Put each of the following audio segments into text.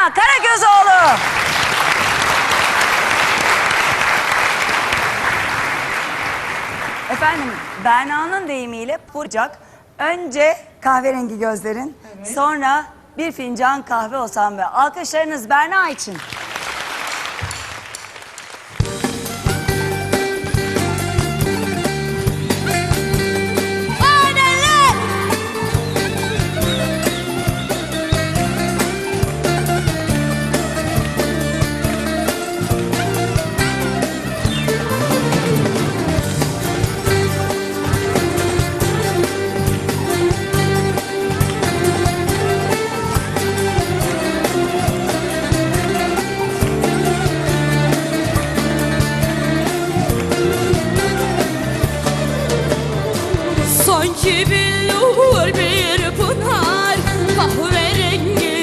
Leyla Karagözoğlu. Efendim Berna'nın deyimiyle Burcak önce kahverengi gözlerin sonra bir fincan kahve olsam ve alkışlarınız Berna için. Sanki bir bir pınar. Kahverengi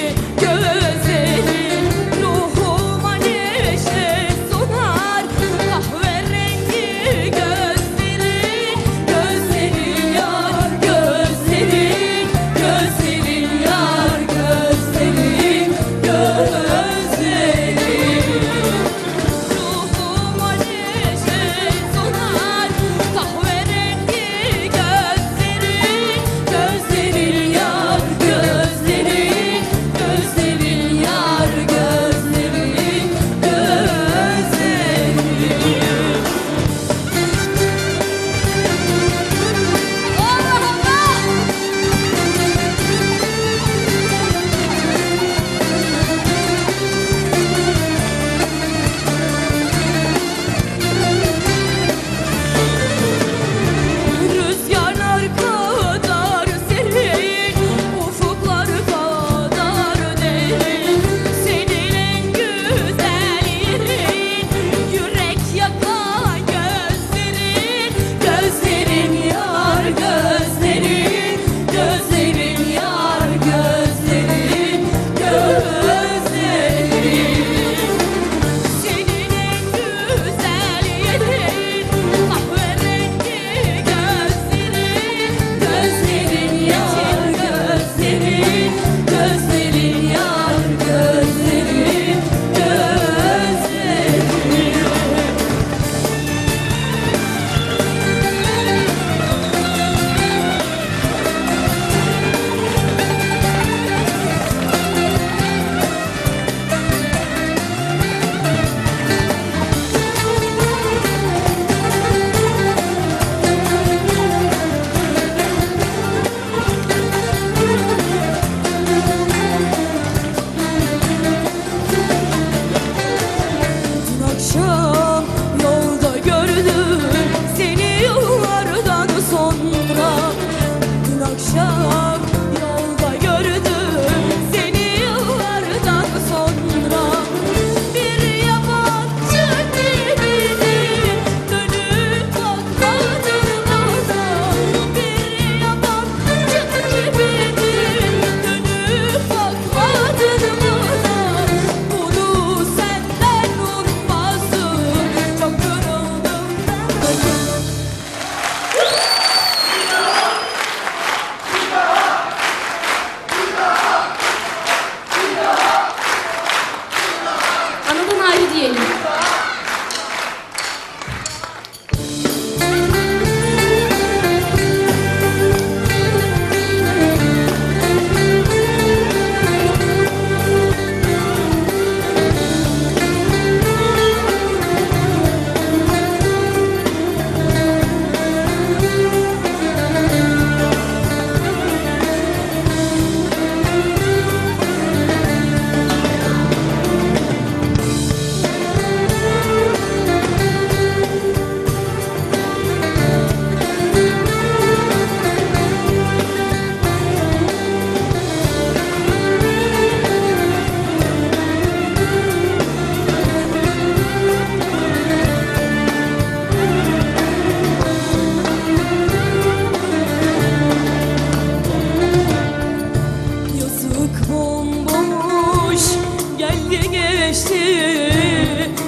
geçti.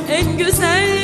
En güzel